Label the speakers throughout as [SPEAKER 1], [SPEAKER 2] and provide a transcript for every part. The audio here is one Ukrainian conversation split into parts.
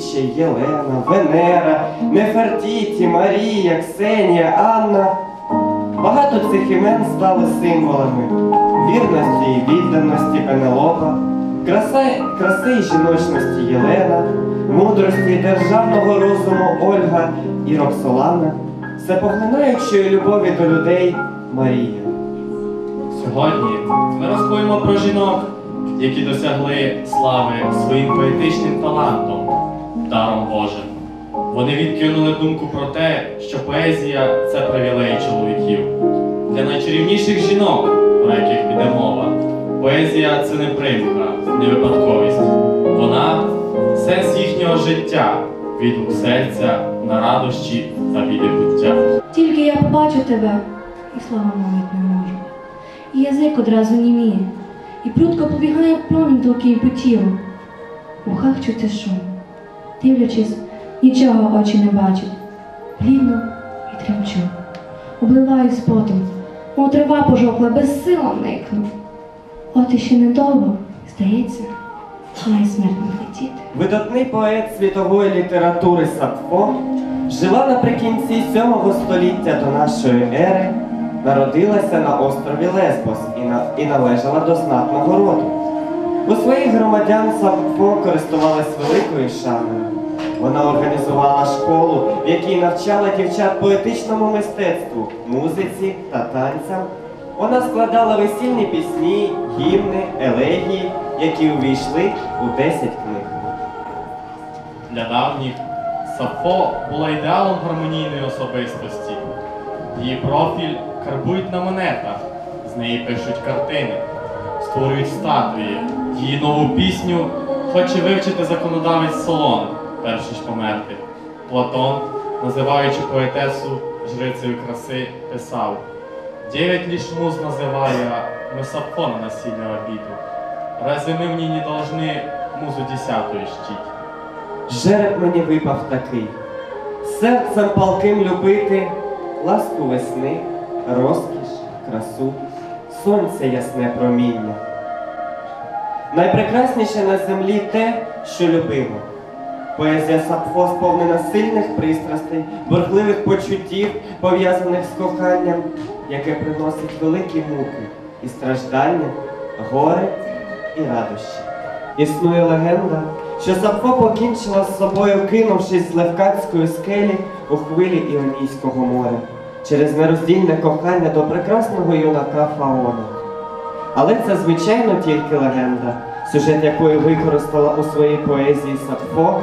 [SPEAKER 1] Беатріче, Єлена, Венера, Нефертіті, Марія, Ксенія, Анна. Багато цих імен стали символами вірності і відданості Пенелопа, краси, краси і жіночності Єлена, мудрості державного розуму Ольга і Роксолана, всепоглинаючої любові до людей Марія.
[SPEAKER 2] Сьогодні ми розповімо про жінок, які досягли слави своїм поетичним талантом, даром Божим. Вони відкинули думку про те, що поезія це привілей чоловіків. Для найчарівніших жінок, про яких піде мова, поезія це не примха, не випадковість. Вона сенс їхнього життя, відгук серця на радощі та біди буття.
[SPEAKER 3] Тільки я побачу тебе, і слава мовить не можу. І язик одразу німіє, і прудко побігає промінь тонкий по тілу. В ухах чути шум. Дивлячись, нічого очі не бачать. Блідно і тремчу. Обливаюсь потом, мов трава пожовкла, безсило никну. От іще недовго, здається, має смертно летіти.
[SPEAKER 1] Видатний поет світової літератури Сапфо жила наприкінці 7 століття до нашої ери, народилася на острові Лесбос і належала до знатного роду. У своїх громадян Сапфо користувалась великою шаною. Вона організувала школу, в якій навчала дівчат поетичному мистецтву, музиці та танцям. Вона складала весільні пісні, гімни, елегії, які увійшли у 10 книг.
[SPEAKER 2] Для давніх Сафо була ідеалом гармонійної особистості. Її профіль карбують на монетах, з неї пишуть картини, створюють статуї. Її нову пісню хоче вивчити законодавець Солон, перш ніж померти. Платон, називаючи поетесу жрицею краси, писав Дев'ять лиш муз називає ми Сафо на обіду. Разве ми ній не должны музу десятую щить?
[SPEAKER 1] Жереб мені випав такий, серцем палким любити, ласку весни, розкіш, красу, сонце ясне проміння. Найпрекрасніше на землі те, що любимо. Поезія Сапфо сповнена сильних пристрастей, бурхливих почуттів, пов'язаних з коханням, яке приносить великі муки і страждання, горе і радощі. Існує легенда, що Сапфо покінчила з собою, кинувшись з Левкатської скелі у хвилі Іонійського моря через нероздільне кохання до прекрасного юнака Фаона. Але це, звичайно, тільки легенда, сюжет якої використала у своїй поезії Сапфо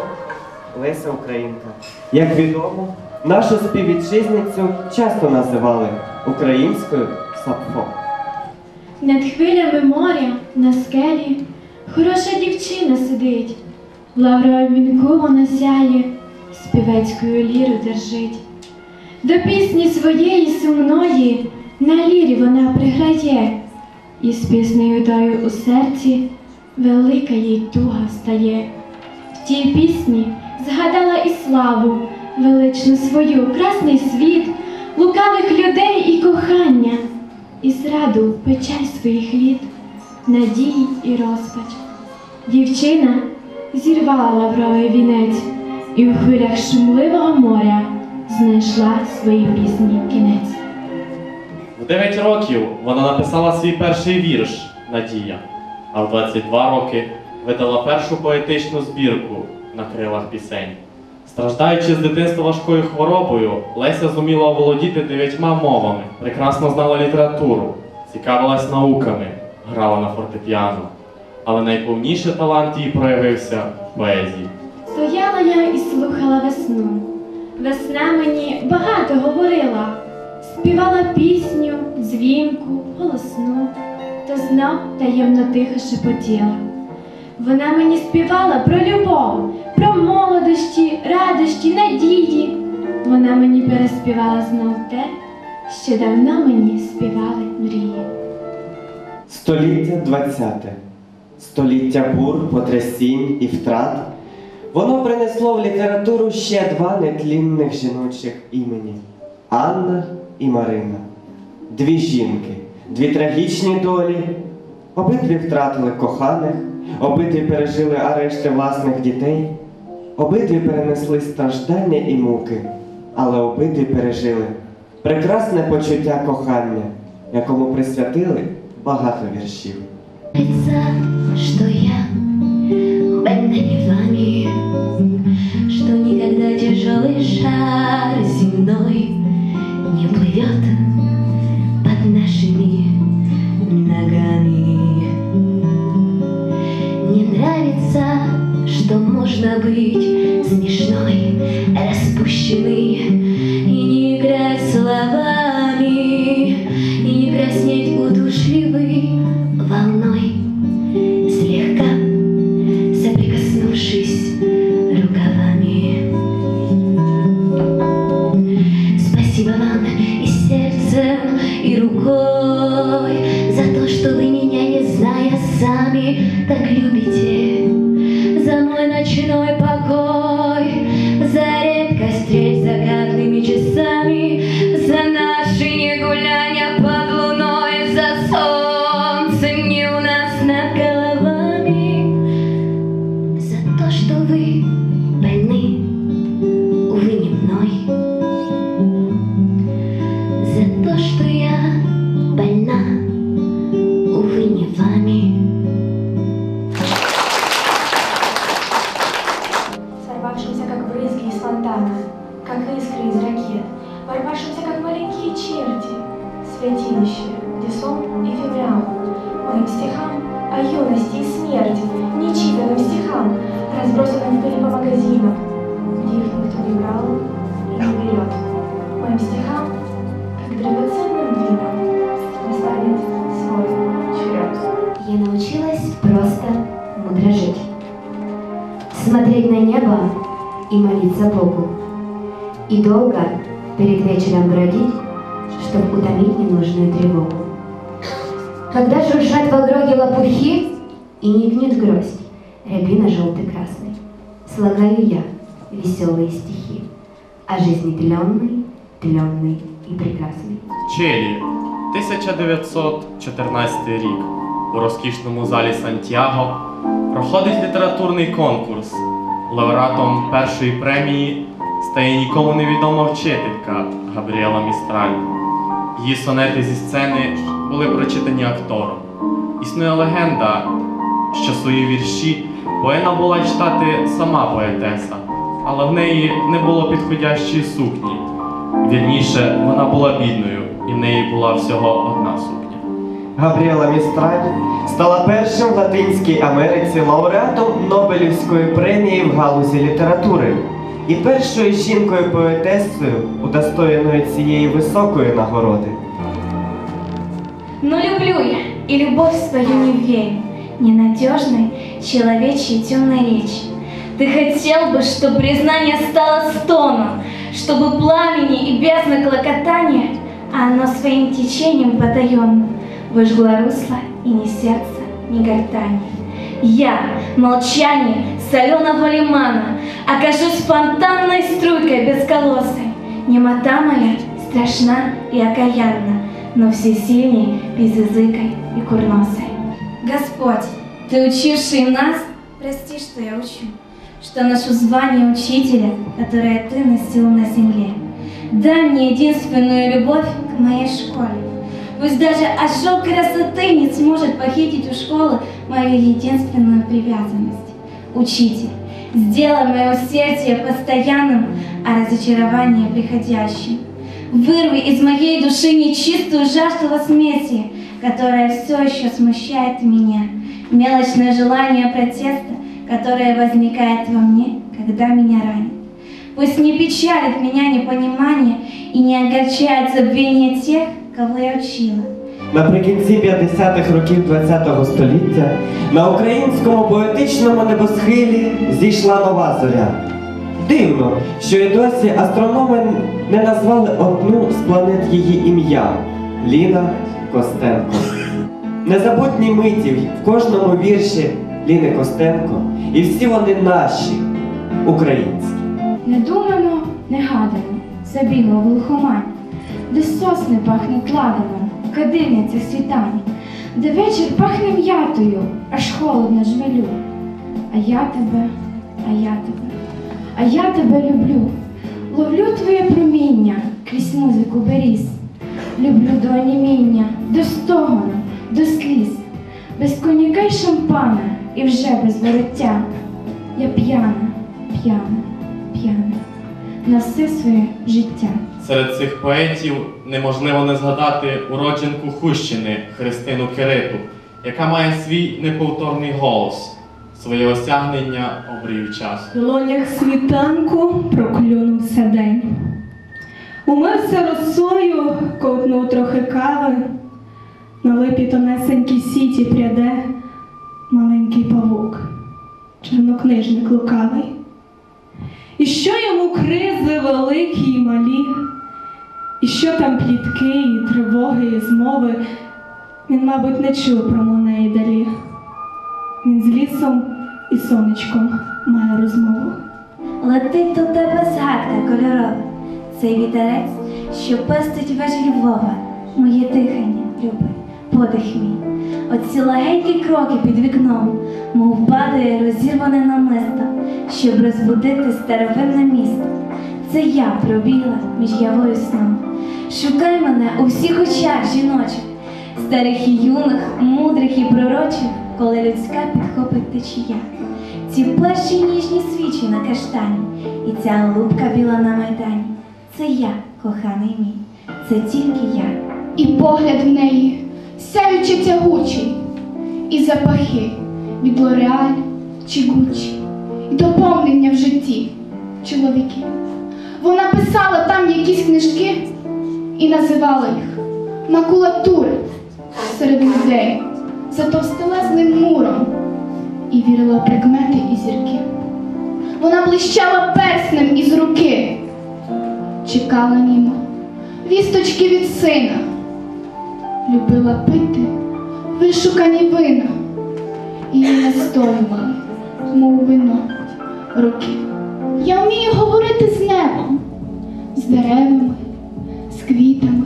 [SPEAKER 1] Леся Українка. Як відомо, нашу співвітчизницю часто називали українською Сапфо.
[SPEAKER 4] Над хвилями моря на скелі хороша дівчина сидить, в лавровому вінку вона сяє, співецькою ліру держить. До пісні своєї сумної на лірі вона приграє, і з піснею у серці велика їй туга стає. В тій пісні згадала і славу, величну свою, красний світ, лукавих людей і кохання, і зраду печаль своїх літ, надії і розпач. Дівчина зірвала лавровий вінець і у хвилях шумливого моря знайшла своїй пісні кінець.
[SPEAKER 2] В 9 років вона написала свій перший вірш Надія, а в 22 роки видала першу поетичну збірку на крилах пісень. Страждаючи з дитинства важкою хворобою, Леся зуміла оволодіти дев'ятьма мовами, прекрасно знала літературу, цікавилась науками, грала на фортепіано. Але найповніше талант її проявився в поезії.
[SPEAKER 4] Стояла я і слухала весну. Весна мені багато говорила, співала пісню, дзвінку, голосну, та знов таємно тихо шепотіла. Вона мені співала про любов, про молодощі, радощі, надії. Вона мені переспівала знов те, що давно мені співали мрії.
[SPEAKER 1] Століття ХХ. Століття бур, потрясінь і втрат. Воно принесло в літературу ще два нетлінних жіночих імені Анна і Марина. Дві жінки, дві трагічні долі. Обидві втратили коханих, обидві пережили арешти власних дітей, обидві перенесли страждання і муки, але обидві пережили прекрасне почуття кохання, якому присвятили багато віршів.
[SPEAKER 5] Что я то, что я больна, Я научилась просто мудро жить. Смотреть на небо и молиться Богу. И долго перед вечером бродить, чтобы утомить ненужную тревогу. Когда шуршат в огороде лопухи и никнет гроздь, рябина желтый-красный, слагаю я веселые стихи о жизни тленной, тленной и прекрасной.
[SPEAKER 2] Чилі, 1914 рік. У розкішному залі Сантьяго проходить літературний конкурс. Лауреатом першої премії стає нікому невідома вчителька Габріела Містраль. Її сонети зі сцени були прочитані актором. Існує легенда, що свої вірші повинна була читати сама поетеса, але в неї не було підходящої сукні. Вірніше, вона була бідною, і в неї була всього.
[SPEAKER 1] Габріела Містраль стала першим в Латинській Америці лауреатом Нобелівської премії в галузі літератури і першою жінкою-поетесою, удостоєною цієї високої нагороди.
[SPEAKER 3] Но люблю я, и любовь свою не верю, ненадежной человечьей темной речи. Ты хотел бы, чтобы признание стало стоном, чтобы пламени и бездны клокотания, а оно своим течением потаенным выжгло русло и ни сердца, ни гортани. Я, молчание соленого лимана, окажусь фонтанной струйкой бесколосой. Немота моя страшна и окаянна, но всесильней, безязыкой и курносой. Господь, Ты учивший нас, прости, что я учу, что ношу звание учителя, которое Ты носил на земле. Дай мне единственную любовь к моей школе. Пусть даже ожог красоты не сможет похитить у школы мою единственную привязанность. Учитель, сделай мое сердце постоянным, а разочарование приходящим. Вырви из моей души нечистую жажду смеси, которая все еще смущает меня. Мелочное желание протеста, которое возникает во мне, когда меня ранят. Пусть не печалит меня непонимание и не огорчает забвение тех, я.
[SPEAKER 1] Наприкінці 50-х років ХХ століття на українському поетичному небосхилі зійшла нова зоря. Дивно, що й досі астрономи не назвали одну з планет її ім'я Ліна Костенко. Незабутні миті в кожному вірші Ліни Костенко, і всі вони наші, українські.
[SPEAKER 6] Не думано, не гадано, забіло глухомань, де сосни пахнуть ладаном, кадильниця світань, де вечір пахне м'ятою, аж холодно жмелю. А я тебе, а я тебе, а я тебе люблю, ловлю твоє проміння крізь музику беріз. Люблю до оніміння, до стогону, до сліз, без коньяка й шампана і вже без вороття. Я п'яна, п'яна, п'яна на все своє життя.
[SPEAKER 2] Серед цих поетів неможливо не згадати уродженку Хущини Христину Кириту, яка має свій неповторний голос, своє осягнення обрію час.
[SPEAKER 7] В долонях світанку проклюнувся день. Умився росою, ковтнув трохи кави, на липі тонесенькій сіті пряде маленький павук, чорнокнижник лукавий. І що йому кризи великі й малі, і що там плітки, і тривоги, і змови, він, мабуть, не чув про мене і далі. Він з лісом і сонечком має розмову.
[SPEAKER 3] Летить до тебе згадка кольорова, цей вітерець, що пестить вежі Львова, моє дихання, любий, подих мій. Оці легенькі кроки під вікном, мов падає розірване намисто, щоб розбудити старовинне місто. Це я пробігла між явою сном. Шукай мене у всіх очах жіночих, старих і юних, мудрих і пророчих, коли людська підхопить течія. Ці перші ніжні свічі на каштані, і ця голубка біла на майдані. Це я, коханий мій, це тільки я.
[SPEAKER 8] І погляд в неї сяючи тягучий, і запахи від Лореаль чи Гуччі, і доповнення в житті чоловіків. Вона писала там якісь книжки і називала їх макулатури серед людей за товстелезним муром і вірила в прикмети і зірки. Вона блищала перснем із руки, чекала німо вісточки від сина, любила пити вишукані вина, і її настоювали, мов вино, роки. Я вмію говорити з небом, з деревами, з квітами.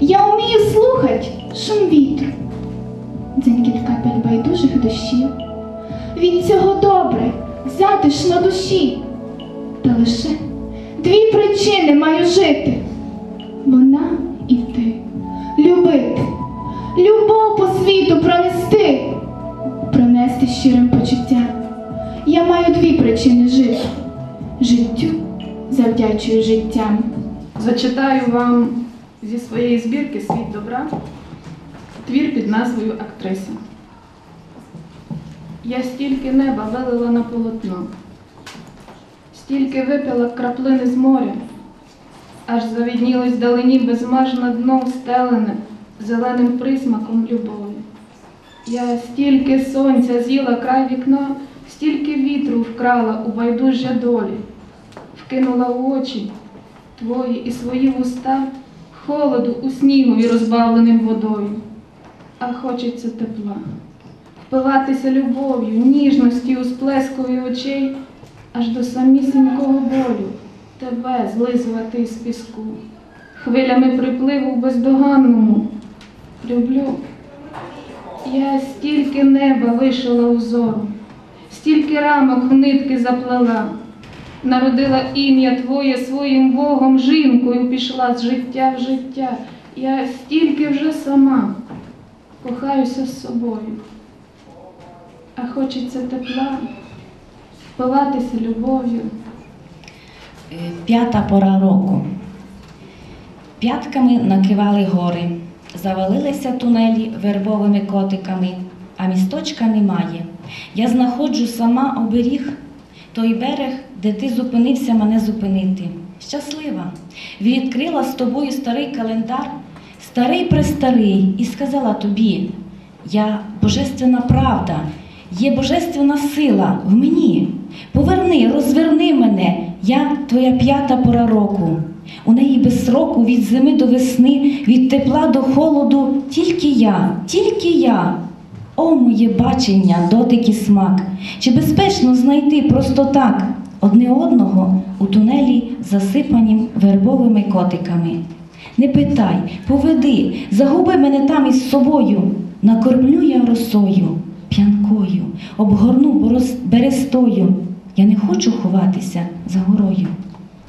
[SPEAKER 8] Я вмію слухати шум вітру, дзенькіт капель байдужих дощів. Від цього добре, затишно душі. Та лише дві причини маю жити. Вона і ти. Життю завдячую життям.
[SPEAKER 9] Зачитаю вам зі своєї збірки Світ добра твір під назвою Актриса. Я стільки неба вилила на полотно, стільки випила краплини з моря, аж завіднілось далині безмежне дно встелене зеленим присмаком любові. Я стільки сонця з'їла край вікна, стільки вітру вкрала у байдужжя долі, вкинула у очі твої і свої вуста, холоду у снігові розбавленим водою. А хочеться тепла, впиватися любов'ю, ніжності у сплескові очей, аж до самісінького болю тебе злизувати з піску, хвилями припливу бездоганному. Люблю. Я стільки неба вишила узору, стільки рамок в нитки заплела, народила ім'я Твоє своїм Богом жінкою пішла з життя в життя. Я стільки вже сама кохаюся з собою, а хочеться тепла, впиватися любов'ю.
[SPEAKER 10] Е, П'ята пора року. П'ятками накивали гори, завалилися тунелі вербовими котиками, а місточка немає. Я знаходжу сама оберіг, той берег, де ти зупинився мене зупинити. Щаслива, відкрила з тобою старий календар, старий престарий, і сказала тобі: Я божественна правда, є божественна сила в мені. Поверни, розверни мене, я твоя п'ята пора року. У неї без сроку від зими до весни, від тепла до холоду, тільки я, тільки я. О, моє бачення, дотик і смак. Чи безпечно знайти просто так одне одного у тунелі, засипанім вербовими котиками? Не питай, поведи, загуби мене там із собою, накормлю я росою, п'янкою, обгорну берестою. Я не хочу ховатися за горою,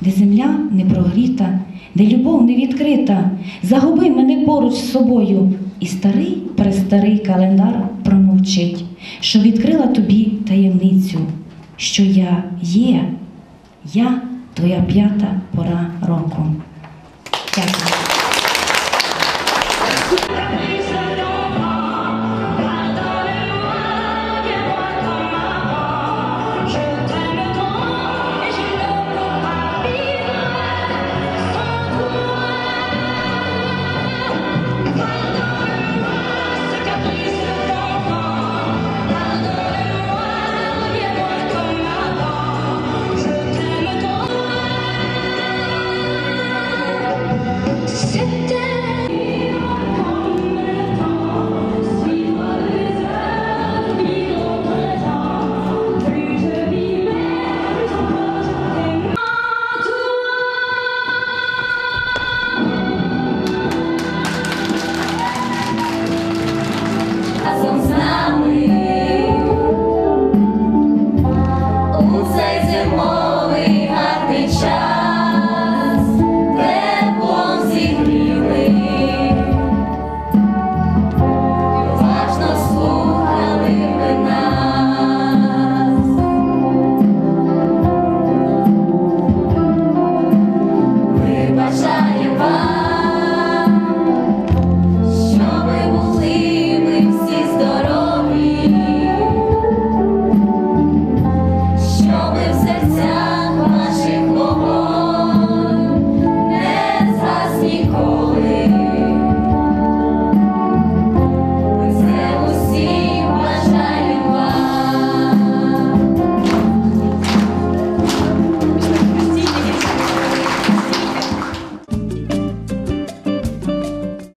[SPEAKER 10] де земля не прогріта, де любов не відкрита. Загуби мене поруч з собою, і старий престарий календар промовчить, що відкрила тобі таємницю, що я є, я твоя п'ята пора року. Дякую.